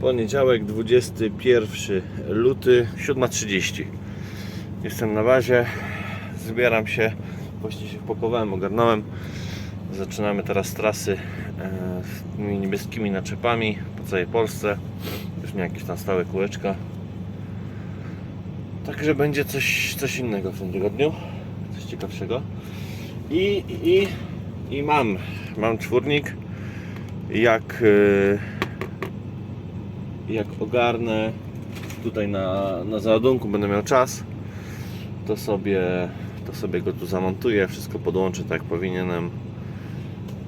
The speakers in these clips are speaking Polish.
Poniedziałek 21 luty 7.30 Jestem na bazie Zbieram się Właściwie się wpakowałem, ogarnąłem. Zaczynamy teraz trasy e, z tymi niebieskimi naczepami po całej Polsce. Już nie jakieś tam stałe kółeczka. Także będzie coś, coś innego w tym tygodniu Coś ciekawszego. I, i, i mam Mam czwórnik Jak e, jak ogarnę tutaj na, na załadunku będę miał czas to sobie to sobie go tu zamontuję wszystko podłączę tak jak powinienem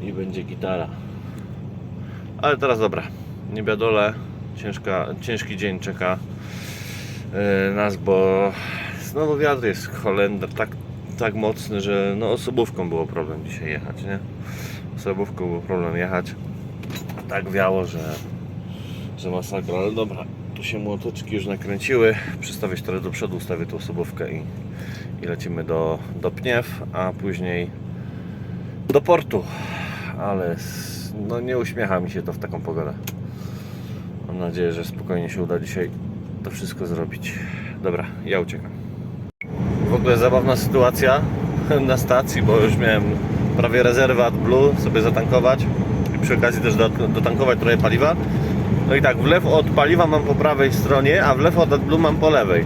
i będzie gitara. Ale teraz dobra nie biadole ciężka, ciężki dzień czeka yy, nas bo znowu wiatr jest Holender tak, tak mocny, że no osobówką było problem dzisiaj jechać nie? Osobówką było problem jechać. Tak wiało, że że masakra, ale dobra, tu się młoteczki już nakręciły, przystawię się trochę do przodu, ustawię tą osobówkę i, i lecimy do, do Pniew, a później do portu, ale no nie uśmiecha mi się to w taką pogodę. Mam nadzieję, że spokojnie się uda dzisiaj to wszystko zrobić. Dobra, ja uciekam. W ogóle zabawna sytuacja na stacji, bo już miałem prawie rezerwę AdBlue sobie zatankować i przy okazji też do- dotankować trochę paliwa. No i tak, wlew od paliwa mam po prawej stronie, a wlew od AdBlue mam po lewej.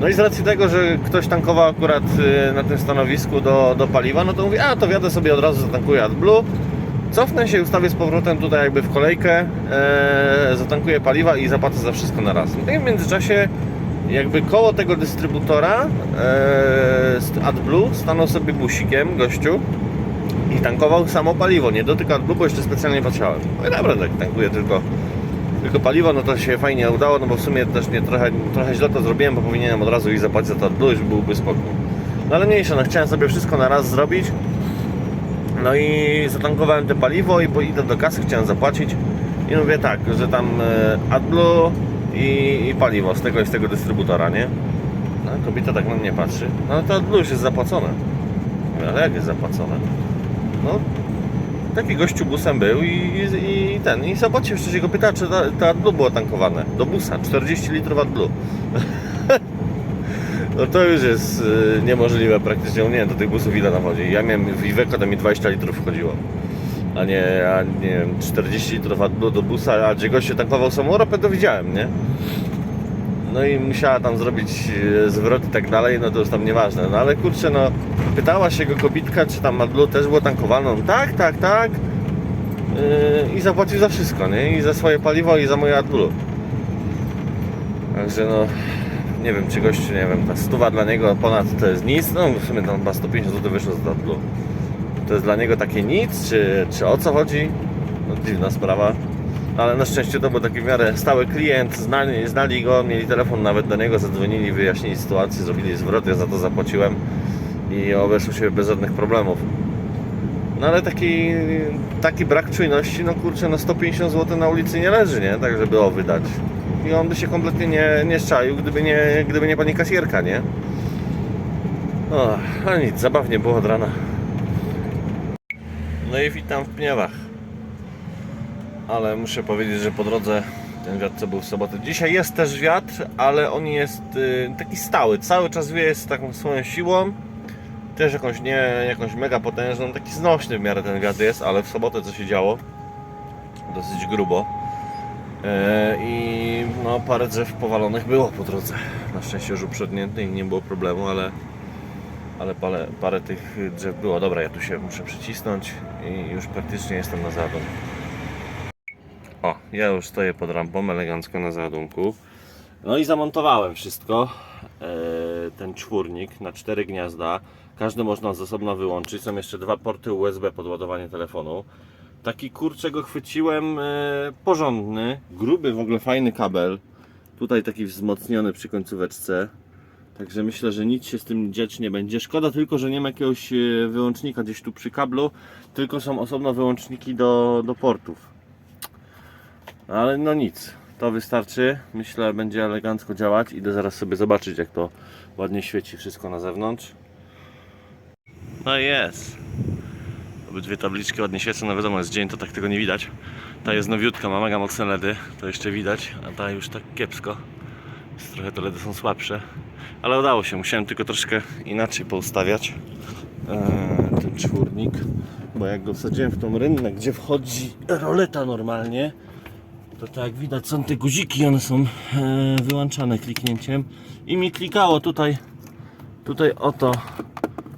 No i z racji tego, że ktoś tankował akurat y, na tym stanowisku do, do paliwa, no to mówię, a to wjadę sobie od razu zatankuję AdBlue. Cofnę się, ustawię z powrotem tutaj jakby w kolejkę, e, zatankuję paliwa i zapłacę za wszystko na raz. No i w międzyczasie jakby koło tego dystrybutora e, AdBlue stanął sobie busikiem gościu i tankował samo paliwo, nie dotyka AdBlue, bo jeszcze specjalnie patrzałem. No i dobra, tak tankuję tylko tylko paliwo, no to się fajnie udało, no bo w sumie też nie trochę, trochę źle to zrobiłem, bo powinienem od razu iść zapłacić za to AdBlue, już byłby spokój. No ale mniejsza, no chciałem sobie wszystko na raz zrobić. No i zatankowałem te paliwo i idę do kasy, chciałem zapłacić. I mówię tak, że tam e, AdBlue i, i paliwo z tego i z tego dystrybutora, nie? No kobieta tak na mnie patrzy. No to AdBlue już jest zapłacone. Ale jak jest zapłacone? No taki gościu busem był i, i, i ten, i zapłacił jeszcze się go pyta, czy to AdBlue było tankowane do busa, 40 litrów AdBlue. No to już jest y, niemożliwe praktycznie, nie wiem, do tych busów ile tam chodzi. Ja miałem w Iveco, to mi 20 litrów wchodziło. A nie, a nie wiem, 40 litrów AdBlue do busa, a gdzie gościu tankował samą Europę, to widziałem, nie? No i musiała tam zrobić e, zwrot i tak dalej, no to już tam nieważne. No ale kurczę, no pytała się go kobitka, czy tam AdBlue też było tankowane. On, tak, tak, tak. Yy, I zapłacił za wszystko, nie? I za swoje paliwo, i za moje AdBlue. Także no, nie wiem, czy gościu, nie wiem, ta stuwa dla niego ponad to jest nic. No w sumie tam chyba 150 zł wyszło z AdBlue. To jest dla niego takie nic, czy, czy o co chodzi? No dziwna sprawa. Ale na szczęście to był taki w miarę stały klient, znali, znali go, mieli telefon nawet do niego, zadzwonili, wyjaśnili sytuację, zrobili zwrot, ja za to zapłaciłem i obeszło się bez żadnych problemów. No ale taki, taki brak czujności, no kurczę, no 150 zł na ulicy nie leży, nie? Tak, żeby o wydać. I on by się kompletnie nie, nie szczaił, gdyby nie, gdyby nie pani kasjerka, nie? O, ale nic, zabawnie było od rana. No i witam w Pniewach. Ale muszę powiedzieć, że po drodze ten wiatr co był w sobotę. Dzisiaj jest też wiatr, ale on jest y, taki stały. Cały czas wieje z taką swoją siłą. Też jakąś nie, jakąś mega potężną. Taki znośny w miarę ten wiatr jest, ale w sobotę co się działo? Dosyć grubo. E, I no, parę drzew powalonych było po drodze. Na szczęście już uprzednięty i nie było problemu, ale, ale parę, parę tych drzew było. Dobra, ja tu się muszę przycisnąć i już praktycznie jestem na załadunku. O, ja już stoję pod rampą elegancko na załadunku. No i zamontowałem wszystko. E, ten czwórnik na cztery gniazda. Każdy można z osobna wyłączyć. Są jeszcze dwa porty USB pod ładowanie telefonu. Taki kurczę go chwyciłem e, porządny, gruby w ogóle fajny kabel. Tutaj taki wzmocniony przy końcóweczce. Także myślę, że nic się z tym dziać nie będzie. Szkoda tylko, że nie ma jakiegoś e, wyłącznika gdzieś tu przy kablu, tylko są osobno wyłączniki do, do portów. Ale no nic, to wystarczy. Myślę, będzie elegancko działać. Idę zaraz sobie zobaczyć, jak to ładnie świeci wszystko na zewnątrz. No jest. Obydwie tabliczki ładnie świecą, no wiadomo, jest dzień, to tak tego nie widać. Ta jest nowiutka, ma mega mocne LEDy, to jeszcze widać, a ta już tak kiepsko. Jest trochę te LEDy są słabsze. Ale udało się, musiałem tylko troszkę inaczej poustawiać e, ten czwórnik. Bo jak go wsadziłem w tą rynnę, gdzie wchodzi roleta normalnie, to tak jak widać są te guziki, one są e, wyłączane kliknięciem i mi klikało tutaj, tutaj oto,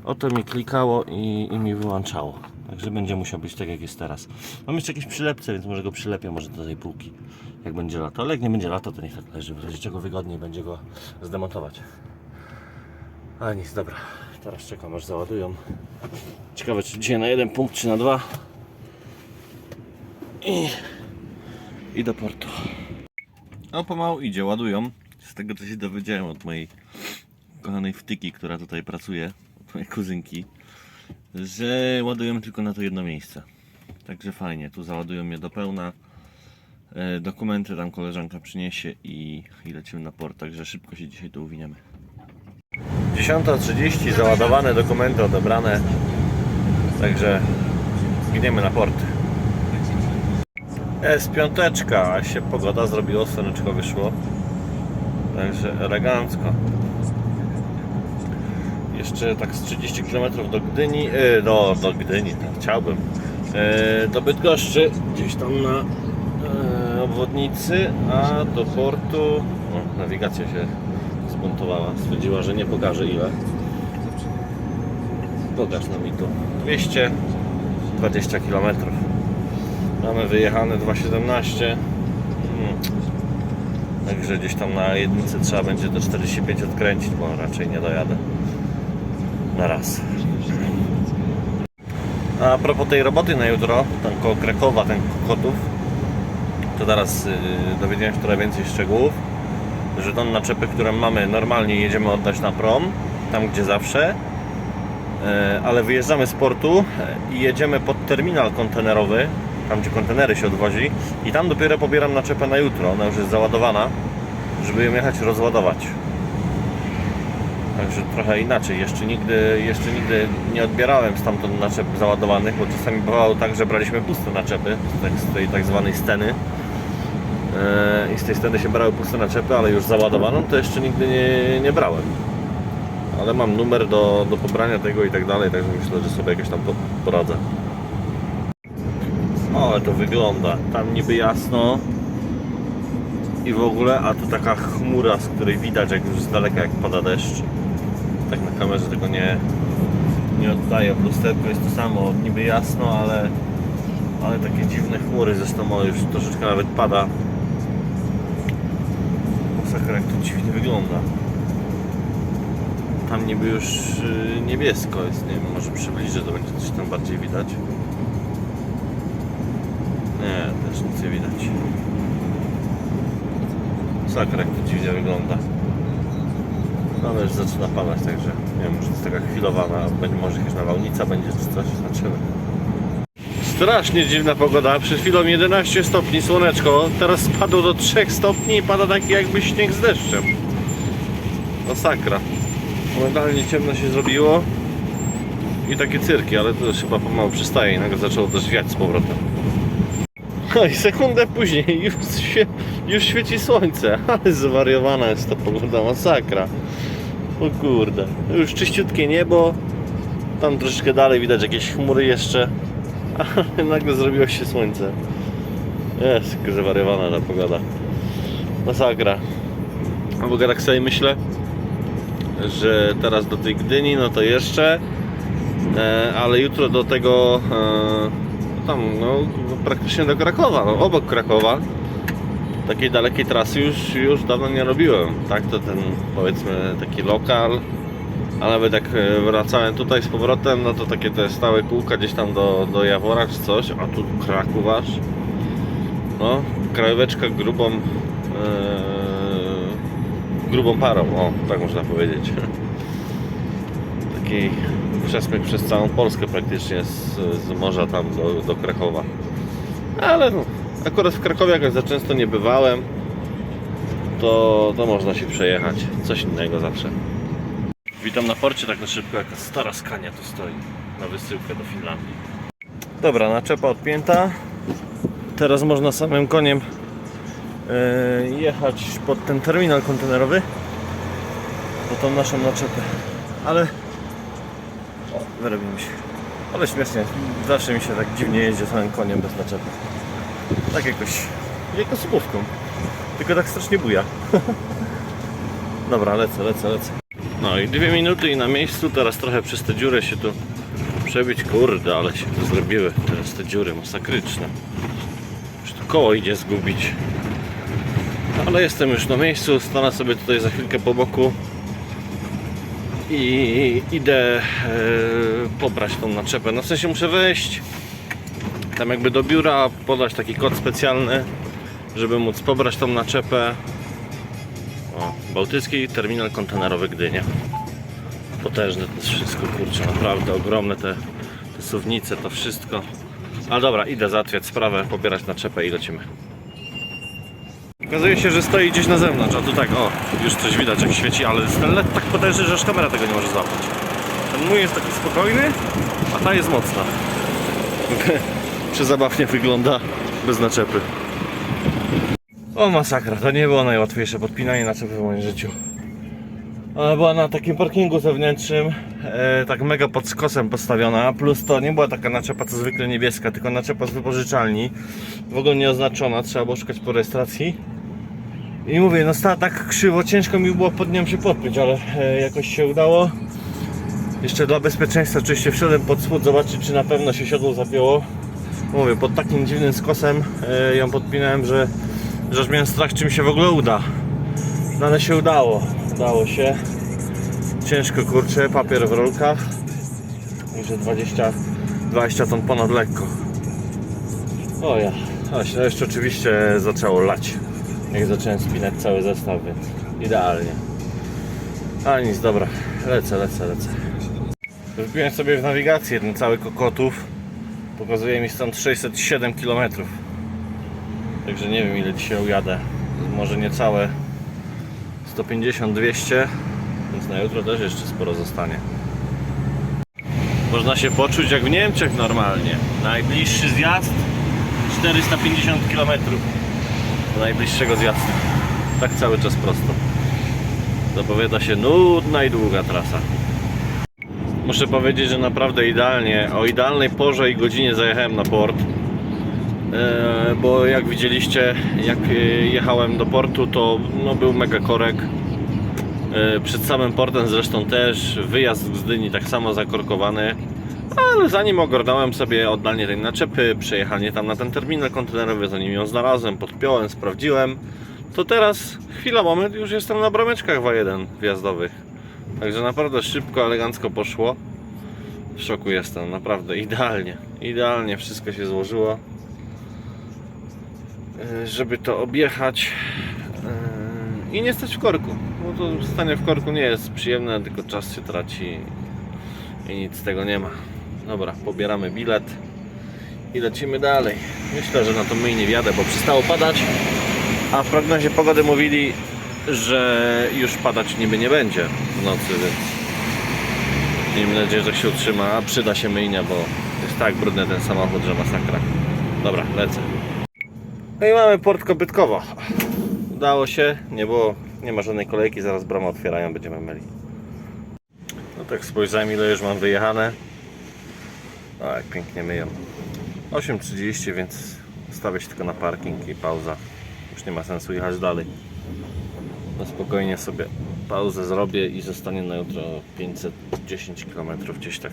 oto mi klikało i, i mi wyłączało. Także będzie musiał być tak jak jest teraz. Mam jeszcze jakieś przylepce, więc może go przylepię może do tej półki. Jak będzie lato, ale jak nie będzie lato, to niech tak leży, w razie czego wygodniej będzie go zdemontować. A nic, dobra. Teraz czekam aż załadują. Ciekawe czy dzisiaj na jeden punkt, czy na dwa. I, i do portu. No pomału idzie, ładują. Z tego co się dowiedziałem od mojej kochanej wtyki, która tutaj pracuje, od mojej kuzynki, że ładują tylko na to jedno miejsce. Także fajnie, tu załadują mnie do pełna. E, Dokumenty tam koleżanka przyniesie i, i lecimy na port, także szybko się dzisiaj tu uwiniemy. 10.30 załadowane dokumenty odebrane. Także gniemy na port. Jest piąteczka, a się pogoda zrobiło, słoneczko wyszło. Także elegancko. Jeszcze tak z 30 km do Gdyni, yy, do, do Gdyni, tak chciałbym. Yy, do Bydgoszczy, gdzieś tam na yy, obwodnicy, a do portu. O, nawigacja się zbuntowała. Stwierdziła, że nie pokaże ile. Pokaż nam i tu. 220 km. Mamy wyjechane 2,17. Hmm. Także gdzieś tam na jedynce trzeba będzie te 45 odkręcić, bo raczej nie dojadę na raz. A propos tej roboty na jutro, tam koło Krakowa, ten Kokotów, to teraz yy, dowiedziałem się trochę więcej szczegółów że tą naczepy, którą mamy normalnie jedziemy oddać na prom, tam gdzie zawsze, e, ale wyjeżdżamy z portu i jedziemy pod terminal kontenerowy, tam gdzie kontenery się odwozi i tam dopiero pobieram naczepę na jutro, ona już jest załadowana, żeby ją jechać rozładować. Także trochę inaczej, jeszcze nigdy, jeszcze nigdy nie odbierałem stamtąd naczep załadowanych, bo czasami bywało tak, że braliśmy puste naczepy tak, z tej tak zwanej sceny E, i z tej sceny się brały puste naczepy, ale już załadowaną to jeszcze nigdy nie, nie brałem. Ale mam numer do, do pobrania tego i tak dalej, także myślę, że sobie jakoś tam po- poradzę. Ale to wygląda. Tam niby jasno i w ogóle, a tu taka chmura, z której widać jak już z daleka jak pada deszcz. Tak na kamerze tego nie, nie oddaję. W lusterku jest to samo, niby jasno, ale, ale takie dziwne chmury, zresztą już troszeczkę nawet pada. Masakra jak to dziwnie wygląda. Tam niby już y, niebiesko jest, nie wiem, może przybliżę, to będzie coś tam bardziej widać. Nie, też nic nie widać. Masakra jak to dziwnie wygląda. No ale już zaczyna padać, także nie wiem, może jest taka chwilowana, będzie może jakaś nawałnica będzie czy coś, zobaczymy. Strasznie dziwna pogoda. Przed chwilą 11 stopni, słoneczko. Teraz spadło do 3 stopni i pada taki jakby śnieg z deszczem. Masakra. Momentalnie ciemno się zrobiło. I takie cyrki, ale to już chyba pomału przystaje i nagle zaczęło też wiać z powrotem. I sekundę później już, już świeci słońce. Ale zwariowana jest ta pogoda, masakra. O kurde. Już czyściutkie niebo. Tam troszeczkę dalej widać jakieś chmury jeszcze. Ale nagle zrobiło się słońce. Jest, jaka zawariowana ta pogoda. Masakra. A w ogóle tak sobie myślę, że teraz do tej Gdyni, no to jeszcze, e, ale jutro do tego, e, tam, no praktycznie do Krakowa, no, obok Krakowa. Takiej dalekiej trasy już, już dawno nie robiłem. Tak, to ten powiedzmy taki lokal, a nawet jak e, wracałem tutaj z powrotem, no to takie te stałe kółka gdzieś tam do, do Jawora czy coś, a tu Kraków aż. No, krajóweczka grubą, e, grubą parą, o, tak można powiedzieć. Taki przesmyk przez całą Polskę praktycznie z, z morza tam do, do Krakowa. Ale no, akurat w Krakowie jakoś za często nie bywałem, to, to można się przejechać. Coś innego zawsze. Witam na porcie tak na szybko, jaka stara skania tu stoi na wysyłkę do Finlandii. Dobra, naczepa odpięta. teraz można samym koniem e, jechać pod ten terminal kontenerowy po tą naszą naczepę. Ale o, wyrobimy się. Ale śmiesznie, zawsze mi się tak dziwnie jeździ samym koniem bez naczepy. Tak jakoś, jak osobówką. Tylko tak strasznie buja. Dobra, lecę, lecę, lecę. No i dwie minuty i na miejscu, teraz trochę przez te dziury się tu przebić. Kurde, ale się tu zrobiły teraz te dziury masakryczne. Już tu koło idzie zgubić. Ale jestem już na miejscu, stanę sobie tutaj za chwilkę po boku i idę e, pobrać tą naczepę. No w sensie muszę wejść tam jakby do biura, podać taki kod specjalny, żeby móc pobrać tą naczepę. O, Bałtycki Terminal Kontenerowy Gdynia. Potężne to jest wszystko, kurczę, naprawdę ogromne te, te suwnice, to wszystko. Ale dobra, idę załatwiać sprawę, pobierać naczepę i lecimy. Okazuje się, że stoi gdzieś na zewnątrz, a tu tak, o, już coś widać jak świeci, ale ten LED tak potężny, że aż kamera tego nie może złapać. Ten mój jest taki spokojny, a ta jest mocna. Przezabawnie wygląda bez naczepy. O masakra, to nie było najłatwiejsze podpinanie naczepy w moim życiu. Ona była na takim parkingu zewnętrznym, e, tak mega pod skosem postawiona, plus to nie była taka naczepa co zwykle niebieska, tylko naczepa z wypożyczalni, w ogóle nie oznaczona, trzeba było szukać po rejestracji. I mówię, no stała tak krzywo, ciężko mi było pod nią się podpiąć, ale e, jakoś się udało. Jeszcze dla bezpieczeństwa oczywiście wszedłem pod spód zobaczyć czy na pewno się siodło zapięło. Mówię, pod takim dziwnym skosem e, ją podpinałem, że, że aż miałem strach czy mi się w ogóle uda. No ale się udało, udało się. Ciężko kurczę, papier w rolkach. I że 20, 20 ton ponad lekko. O ja, a jeszcze oczywiście zaczęło lać. Jak zacząłem spinać cały zestaw, więc idealnie. A nic, dobra, lecę, lecę, lecę. Wbiłem sobie w nawigację ten cały kokotów. Pokazuje mi stąd 607 km. Także nie wiem ile dzisiaj ujadę. Może niecałe 150-200, więc na jutro też jeszcze sporo zostanie. Można się poczuć jak w Niemczech normalnie. Najbliższy zjazd 450 km do najbliższego zjazdu. Tak cały czas prosto. Zapowiada się nudna i długa trasa. Muszę powiedzieć, że naprawdę idealnie, o idealnej porze i godzinie zajechałem na port. E, bo jak widzieliście, jak e, jechałem do portu, to no, był mega korek. E, Przed samym portem zresztą też, wyjazd z Gdyni tak samo zakorkowany. Ale zanim ogarnąłem sobie oddanie tej naczepy, przejechanie tam na ten terminal kontenerowy, zanim ją znalazłem, podpiąłem, sprawdziłem, to teraz, chwila, moment, już jestem na brameczkach W1 wjazdowych. Także naprawdę szybko, elegancko poszło. W szoku jestem, naprawdę idealnie. Idealnie wszystko się złożyło. Yy, Żeby to objechać yy, i nie stać w korku. Bo to stanie w korku nie jest przyjemne, tylko czas się traci i nic z tego nie ma. Dobra, pobieramy bilet i lecimy dalej. Myślę, że na to my nie wjadę, bo przestało padać, a w prognozie pogody mówili, że już padać niby nie będzie w nocy, więc miejmy nadzieję, że się utrzyma, a przyda się myjnia, bo jest tak brudny ten samochód, że masakra. Dobra, lecę. No i mamy port Kopytkowo. Udało się, nie było, nie ma żadnej kolejki, zaraz bramę otwierają, będziemy myli. No tak spojrzałem ile już mam wyjechane. O, jak pięknie myją. 8.30, więc stawię się tylko na parking i pauza. Już nie ma sensu jechać dalej. No spokojnie sobie pauzę zrobię i zostanie na jutro 510 km gdzieś tak.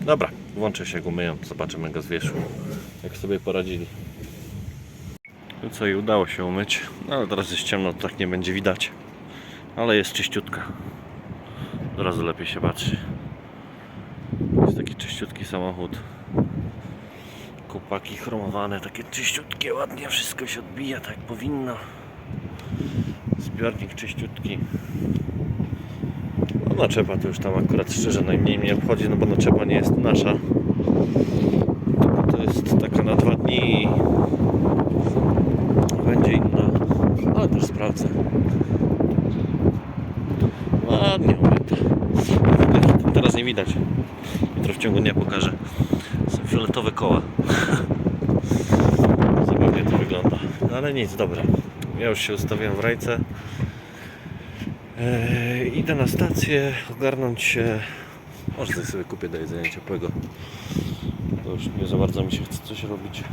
Dobra, włączę się, jak umyją, zobaczymy go z wierzchu, jak sobie poradzili. No co i udało się umyć, no ale teraz jest ciemno, tak nie będzie widać, ale jest czyściutka. Od razu lepiej się patrzy. Czyściutki samochód. Kupaki chromowane, takie czyściutkie, ładnie wszystko się odbija tak powinno. Zbiornik czyściutki. No naczepa to już tam akurat szczerze najmniej mnie obchodzi, no bo naczepa nie jest nasza. To jest taka na dwa dni. Będzie inna, ale też sprawdzę. Ładnie umyte. Teraz nie widać. Jutro w ciągu dnia pokażę. Są fioletowe koła. No ale nic, dobra. Ja już się ustawiam w rajce. Eee, idę na stację, ogarnąć się. Może coś sobie kupię do jedzenia ciepłego. To już nie za bardzo mi się chce coś robić.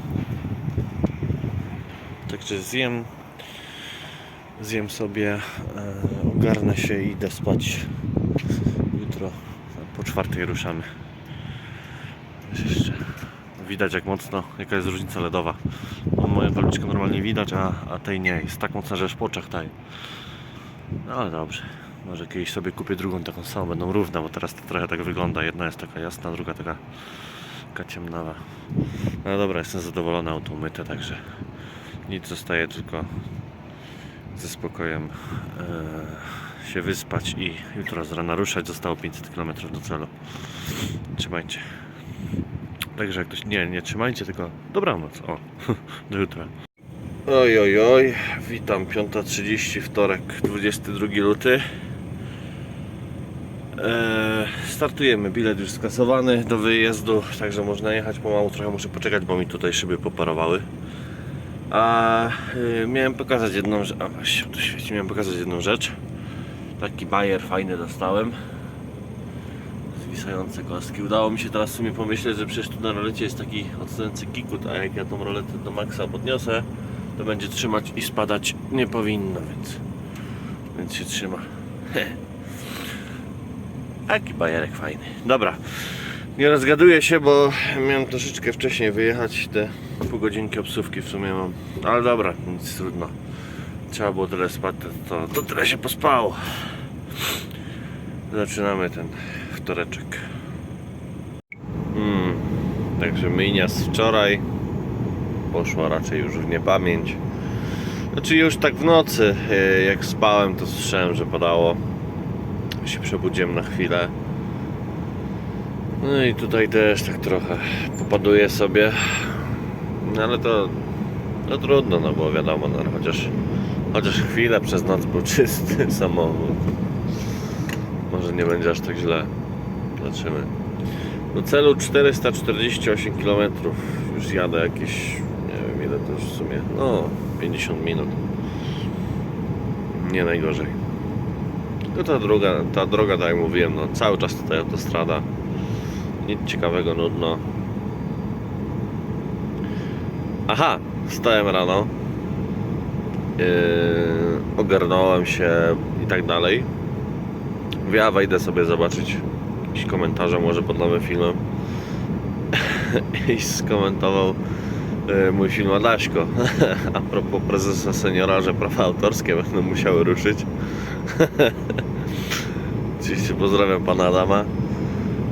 Także zjem. Zjem sobie, e, ogarnę się i idę spać. Jutro po czwartej ruszamy. Jeszcze. Widać jak mocno, jaka jest różnica LEDowa. No, moją tabliczkę normalnie widać, a, a tej nie. Jest tak mocna, że aż po oczach taje. No ale dobrze. Może kiedyś sobie kupię drugą taką samą, będą równe, bo teraz to trochę tak wygląda. Jedna jest taka jasna, druga taka, taka ciemnawa. No dobra, jestem zadowolony, auto umyte, także nic zostaje tylko ze spokojem e, się wyspać i jutro z rana ruszać. Zostało 500 km do celu. Trzymajcie. Także jak ktoś nie, nie trzymajcie, tylko dobranoc. O, do jutra. Oj, oj, oj, witam 5.30, wtorek, 22 luty. Eee, startujemy, bilet już skasowany do wyjazdu, także można jechać pomału, trochę muszę poczekać, bo mi tutaj szyby poparowały. A y, miałem pokazać jedną rzecz, a właśnie tu świeci, miałem pokazać jedną rzecz. Taki bajer fajny dostałem. Zwisające kostki. Udało mi się teraz w sumie pomyśleć, że przecież tu na rolecie jest taki odstający kikut, a jak ja tą roletę do maksa podniosę, to będzie trzymać i spadać nie powinno, więc, więc się trzyma. Taki bajerek fajny. Dobra. Nie rozgaduję się, bo miałem troszeczkę wcześniej wyjechać. Te pół godzinki obsówki w sumie mam. Ale dobra, nic trudno. Trzeba było tyle spać, to, to tyle się pospało. Zaczynamy ten wtoreczek. Hmm. Także myjnia z wczoraj poszła raczej już w niepamięć. Znaczy już tak w nocy, e, jak spałem, to słyszałem, że padało. Się przebudziłem na chwilę. No i tutaj też tak trochę popaduję sobie. No ale to, to trudno, no bo wiadomo, no, chociaż, chociaż chwilę przez noc był czysty samochód. Może nie będzie aż tak źle. Zobaczymy. Do celu 448 km. Już jadę jakieś, nie wiem ile to już w sumie, no 50 minut. Nie najgorzej. No ta droga, ta droga, tak jak mówiłem, no cały czas tutaj autostrada. Nic ciekawego, nudno. Aha, wstałem rano. Yy, ogarnąłem się i tak dalej. Mówię, a wejdę sobie zobaczyć jakieś komentarze może pod nowym filmem. I skomentował yy, mój film Adaśko. a propos prezesa seniora, że prawa autorskie będą musiały ruszyć. Oczywiście pozdrawiam pana Adama.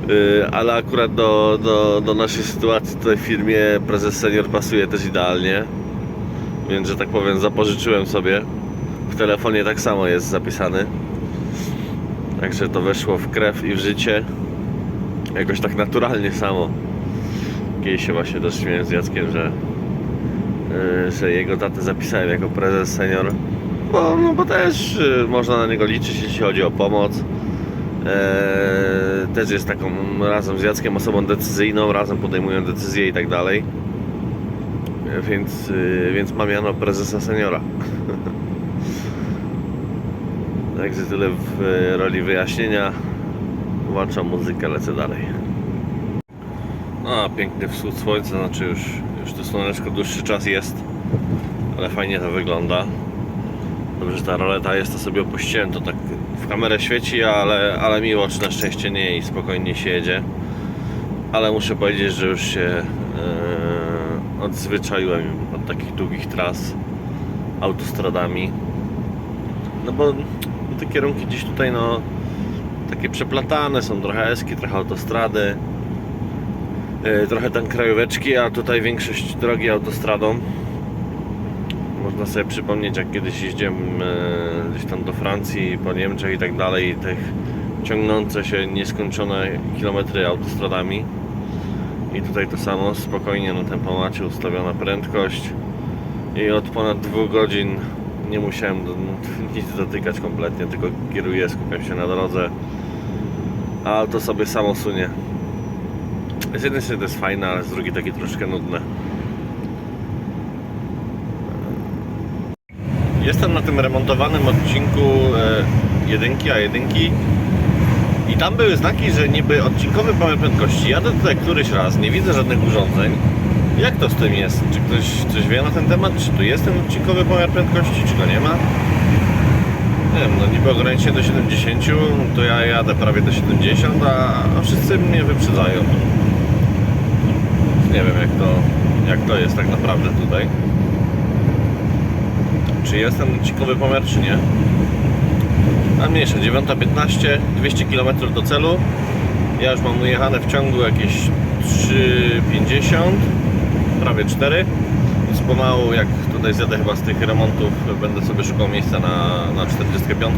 Yy, ale akurat do, do, do naszej sytuacji tutaj w firmie prezes senior pasuje też idealnie. Więc, że tak powiem, zapożyczyłem sobie. W telefonie tak samo jest zapisany. Także to weszło w krew i w życie. Jakoś tak naturalnie samo. Kiedyś się właśnie dość śmiałem z Jackiem, że, yy, że jego tatę zapisałem jako prezes senior. Bo, no, bo też yy, można na niego liczyć, jeśli chodzi o pomoc. Eee, też jest taką razem z Jackiem osobą decyzyjną, razem podejmują decyzje i tak dalej. Więc, yy, więc ma miano prezesa seniora. Także tyle w e, roli wyjaśnienia. Włączam muzykę, lecę dalej. No, piękny wschód słońca, znaczy już, już to słoneczko dłuższy czas jest, ale fajnie to wygląda. Dobrze, że ta roleta jest, to sobie opuściłem, to tak w kamerę świeci, ale, ale miło, czy na szczęście nie i spokojnie się jedzie. Ale muszę powiedzieć, że już się e, odzwyczaiłem od takich długich tras autostradami. No bo te kierunki gdzieś tutaj no takie przeplatane są, trochę eski, trochę autostrady. E, trochę tam krajóweczki, a tutaj większość drogi autostradą. Można sobie przypomnieć, jak kiedyś jeździłem e, gdzieś tam do Francji, po Niemczech i tak dalej, tych ciągnące się nieskończone kilometry autostradami. I tutaj to samo, spokojnie na tempomacie ustawiona prędkość. I od ponad dwóch godzin nie musiałem nic dotykać kompletnie, tylko kieruję, skupiam się na drodze. A auto sobie samo sunie. Z jednej strony to jest fajne, ale z drugiej takie troszkę nudne. Jestem na tym remontowanym odcinku e, jedynki, a jedynki i tam były znaki, że niby odcinkowy pomiar prędkości. Jadę tutaj któryś raz, nie widzę żadnych urządzeń. Jak to z tym jest? Czy ktoś coś wie na ten temat? Czy tu jest ten odcinkowy pomiar prędkości, czy go nie ma? Nie wiem, no niby ograniczenie do 70, to ja jadę prawie do 70, a, wszyscy mnie wyprzedzają. Nie wiem jak to, jak to jest tak naprawdę tutaj. Czy jest ten odcinkowy pomiar, czy nie? A mniejsze, 9.15, 200 km do celu. Ja już mam ujechane w ciągu jakieś 3,50, prawie 4. Więc pomału, jak tutaj zjadę chyba z tych remontów, będę sobie szukał miejsca na, na 45.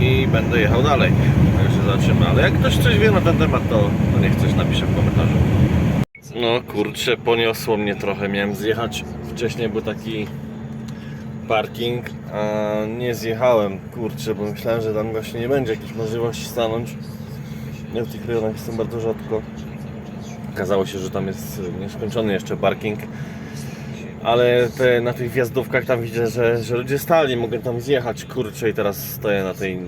I będę jechał dalej. Także zobaczymy. Ale jak ktoś coś wie na ten temat, to, to niech coś napisze w komentarzu. No kurczę, poniosło mnie trochę. Miałem zjechać. Wcześniej był taki parking, a nie zjechałem, kurczę, bo myślałem, że tam właśnie nie będzie jakiejś możliwości stanąć. Ja w tych rejonach jestem bardzo rzadko. Okazało się, że tam jest nieskończony jeszcze parking. Ale te, na tych wjazdówkach tam widzę, że, że ludzie stali, mogę tam zjechać, kurczę, i teraz stoję na tej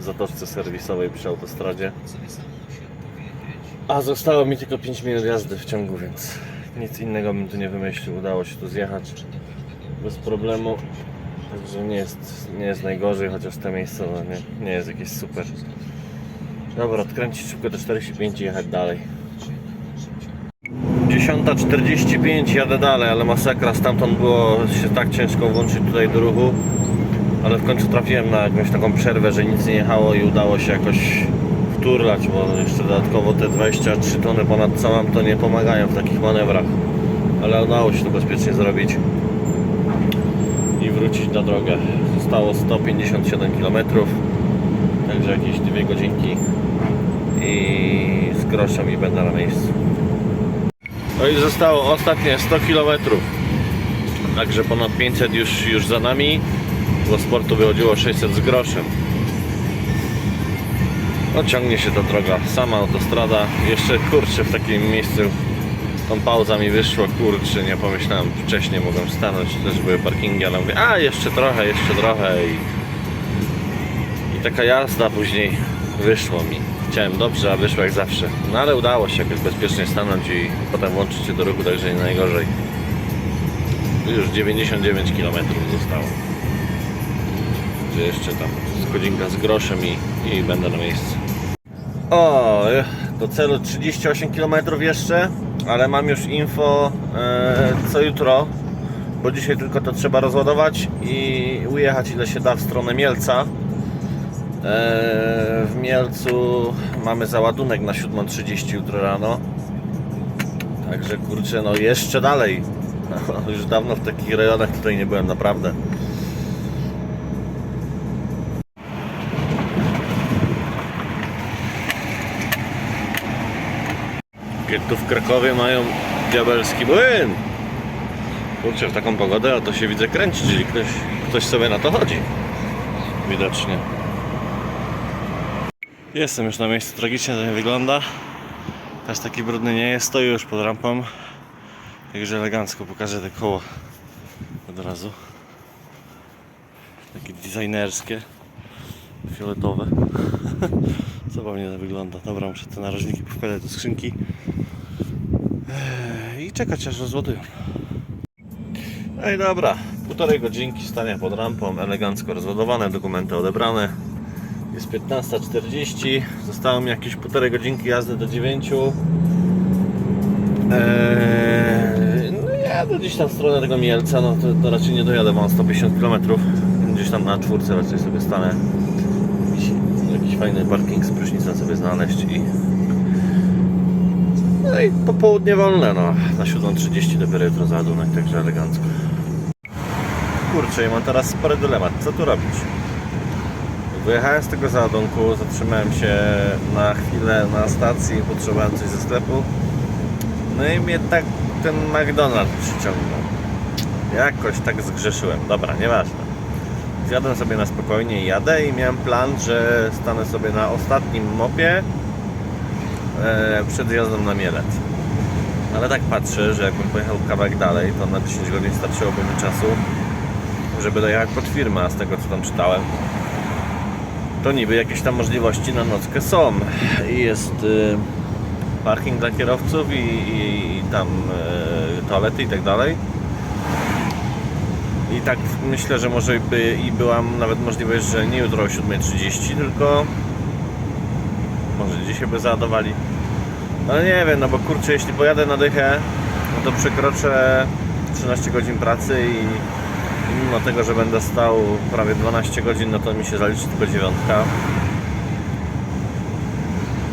zatoczce serwisowej przy autostradzie. A zostało mi tylko 5 minut jazdy w ciągu, więc nic innego bym tu nie wymyślił. Udało się tu zjechać bez problemu. Także nie jest, nie jest najgorzej, chociaż to miejsce no, nie, nie jest jakieś super. Dobra, odkręcić szybko do 45 i jechać dalej. 10.45 jadę dalej, ale masakra, stamtąd było się tak ciężko włączyć tutaj do ruchu. Ale w końcu trafiłem na jakąś taką przerwę, że nic nie jechało i udało się jakoś wturlać, bo jeszcze dodatkowo te 23 tony ponad co mam to nie pomagają w takich manewrach. Ale udało się to bezpiecznie zrobić i wrócić na drogę. Zostało 157 km, także jakieś dwie godzinki i z groszem i będę na miejscu. No i zostało ostatnie 100 km. Także ponad 500 już, już za nami. Do sportu wychodziło 600 z groszem. No ciągnie się ta droga, sama autostrada. Jeszcze kurczę w takim miejscu tą pauza mi wyszła, kurczę, nie pomyślałem wcześniej mogłem stanąć, też były parkingi, ale mówię, a jeszcze trochę, jeszcze trochę i, i taka jazda później wyszło mi. Chciałem dobrze, a wyszło jak zawsze. No ale udało się jakoś bezpiecznie stanąć i potem włączyć się do ruchu, także nie najgorzej. Już 99 km zostało. Że jeszcze tam z godzinka z groszem i, i będę na miejscu. O, do celu 38 km jeszcze, ale mam już info e, co jutro, bo dzisiaj tylko to trzeba rozładować i ujechać ile się da w stronę Mielca. E, w Mielcu mamy załadunek na 7.30 jutro rano. Także kurczę, no jeszcze dalej. Już dawno w takich rejonach tutaj nie byłem, naprawdę. Tu w Krakowie mają diabelski młyn. Kurczę, w taką pogodę, a to się widzę kręci, czyli ktoś, ktoś sobie na to chodzi. Widocznie. Jestem już na miejscu, tragicznie to nie wygląda. Też taki brudny nie jest, stoi już pod rampą. Także elegancko pokażę te koło od razu. Takie designerskie, fioletowe. Zabawnie to wygląda. Dobra, muszę te narożniki powkładać do skrzynki Eee, i czekać aż rozładują. No i dobra, półtorej godzinki stania pod rampą, elegancko rozładowane, dokumenty odebrane. Jest 15.40, zostało mi jakieś półtorej godzinki jazdy do 9. Eee, no jadę gdzieś tam w stronę tego Mielca, no to, to raczej nie dojadę, mam 150 km. Gdzieś tam na czwórce raczej sobie stanę. Jakiś, jakiś fajny parking z prysznicą sobie znaleźć i no i popołudnie wolne, no. Na 7.30 dopiero jutro załadunek, także elegancko. Kurczę, i mam teraz spory dylemat. Co tu robić? Wyjechałem z tego załadunku, zatrzymałem się na chwilę na stacji, potrzebowałem coś ze sklepu. No i mnie tak ten McDonald's przyciągnął. Jakoś tak zgrzeszyłem. Dobra, nieważne. Zjadłem sobie na spokojnie i jadę i miałem plan, że stanę sobie na ostatnim mopie e, przed jazdą na Mielec. Ale tak patrzę, że jakbym pojechał kawałek dalej, to na 10 godzin starczyłoby mi czasu, żeby dojechać pod firmę, a z tego co tam czytałem, to niby jakieś tam możliwości na nockę są. I jest y, parking dla kierowców i, i, i tam y, toalety i tak dalej. I tak myślę, że może by i była nawet możliwość, że nie jutro o 7.30, tylko może dzisiaj by załadowali. Ale nie wiem, no bo kurczę, jeśli pojadę na dychę, no to przekroczę 13 godzin pracy i mimo tego, że będę stał prawie 12 godzin, no to mi się zaliczy tylko dziewiątka.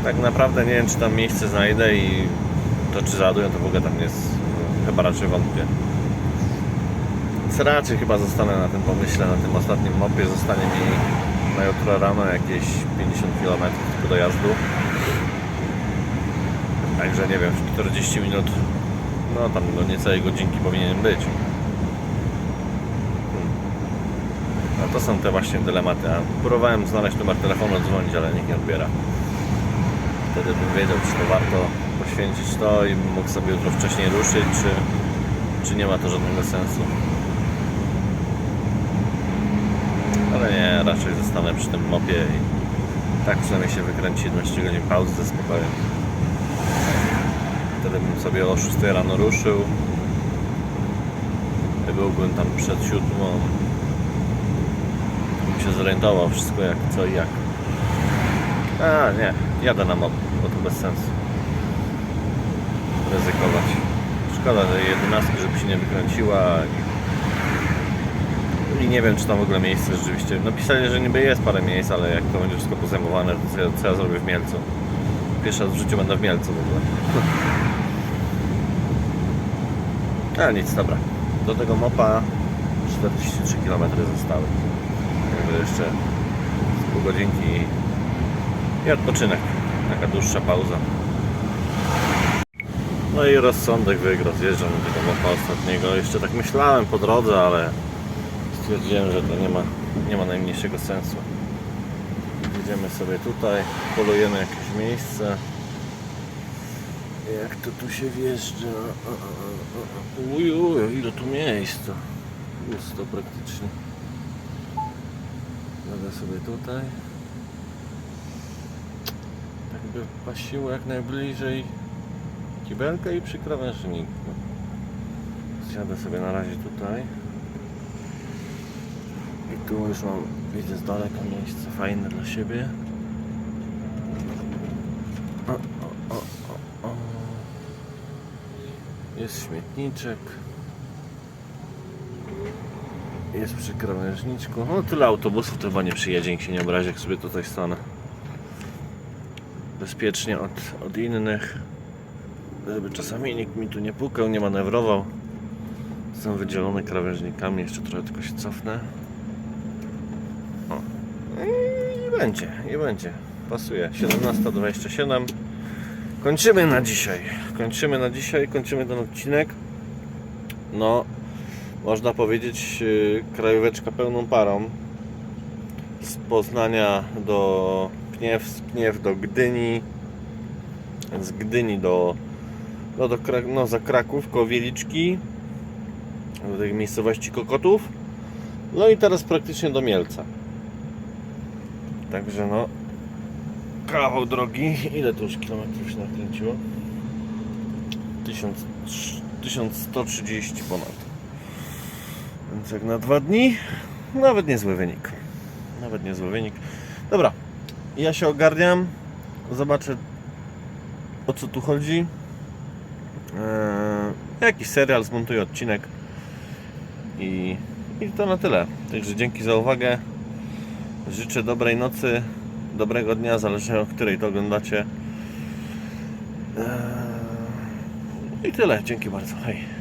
Tak naprawdę nie wiem, czy tam miejsce znajdę i to czy załadują, to w ogóle tam jest, chyba raczej wątpię. Więc raczej chyba zostanę na tym pomyśle, na tym ostatnim mopie, zostanie mi na jutro rano jakieś 50 km tylko dojazdu. Także nie wiem, 40 minut, no tam do niecałej godzinki powinien być. No to są te właśnie dylematy. A próbowałem znaleźć numer telefonu, dzwonić, ale nikt nie odbiera. Wtedy bym wiedział, czy to warto poświęcić to i mógł sobie jutro wcześniej ruszyć, czy, czy nie ma to żadnego sensu. Ale nie, raczej zostanę przy tym mopie i tak przynajmniej się wykręci 11 godzin pauzy ze spokojem. Wtedy bym sobie o 6 rano ruszył. Byłbym tam przed siódmą, się zorientował wszystko jak, co i jak. A nie, jadę na mop, bo to bez sensu. Ryzykować. Szkoda, że jedenastki, żeby się nie wykręciła i, i nie wiem, czy tam w ogóle miejsce rzeczywiście. No pisali, że niby jest parę miejsc, ale jak to będzie wszystko pozajmowane, to co ja, co ja zrobię w Mielcu? Pierwszy raz w życiu będę w Mielcu w ogóle. Ale nic, dobra. Do tego mopa 43 km zostały. Jakby jeszcze pół godzinki i odpoczynek. Taka dłuższa pauza. No i rozsądek wygrał. Zjeżdżam do tego mopa ostatniego. Jeszcze tak myślałem po drodze, ale stwierdziłem, że to nie ma, nie ma najmniejszego sensu. Jedziemy sobie tutaj, polujemy jakieś miejsce. Jak to tu się wjeżdża? Uju, ile tu miejsca. Pusto praktycznie. Jadę sobie tutaj. Tak by pasiło jak najbliżej kibelka i przy krawężniku. Sobie na razie tutaj. I tu już mam, widzę z daleka miejsce fajne dla siebie. O, o, o, o. Jest śmietniczek. Jest przy krawężniczku. No tyle autobusów to chyba nie przyjedzie, nikt się nie obrazi, jak sobie tutaj stanę. Bezpiecznie od, od innych. Żeby czasami nikt mi tu nie pukał, nie manewrował. Są wydzielone krawężnikami, jeszcze trochę tylko się cofnę. O. I będzie, i będzie. Pasuje. 17.27. Kończymy na dzisiaj. Kończymy na dzisiaj, kończymy ten odcinek. No, można powiedzieć, yy, krajóweczka pełną parą. Z Poznania do Pniew, z Pniew do Gdyni, z Gdyni do, no, do no, za Kraków, koło Wieliczki, do tej miejscowości Kokotów. No i teraz praktycznie do Mielca. Także no, kawał drogi. Ile to już kilometrów się nakręciło? 1000 1130 ponad. Więc jak na dwa dni, nawet niezły wynik. Nawet niezły wynik. Dobra, ja się ogarniam. Zobaczę o co tu chodzi. Eee, jakiś serial, zmontuję odcinek. I, I to na tyle. Także dzięki za uwagę. Życzę dobrej nocy, dobrego dnia, zależy o której to oglądacie. Eee, I tyle. Dzięki bardzo. Hej.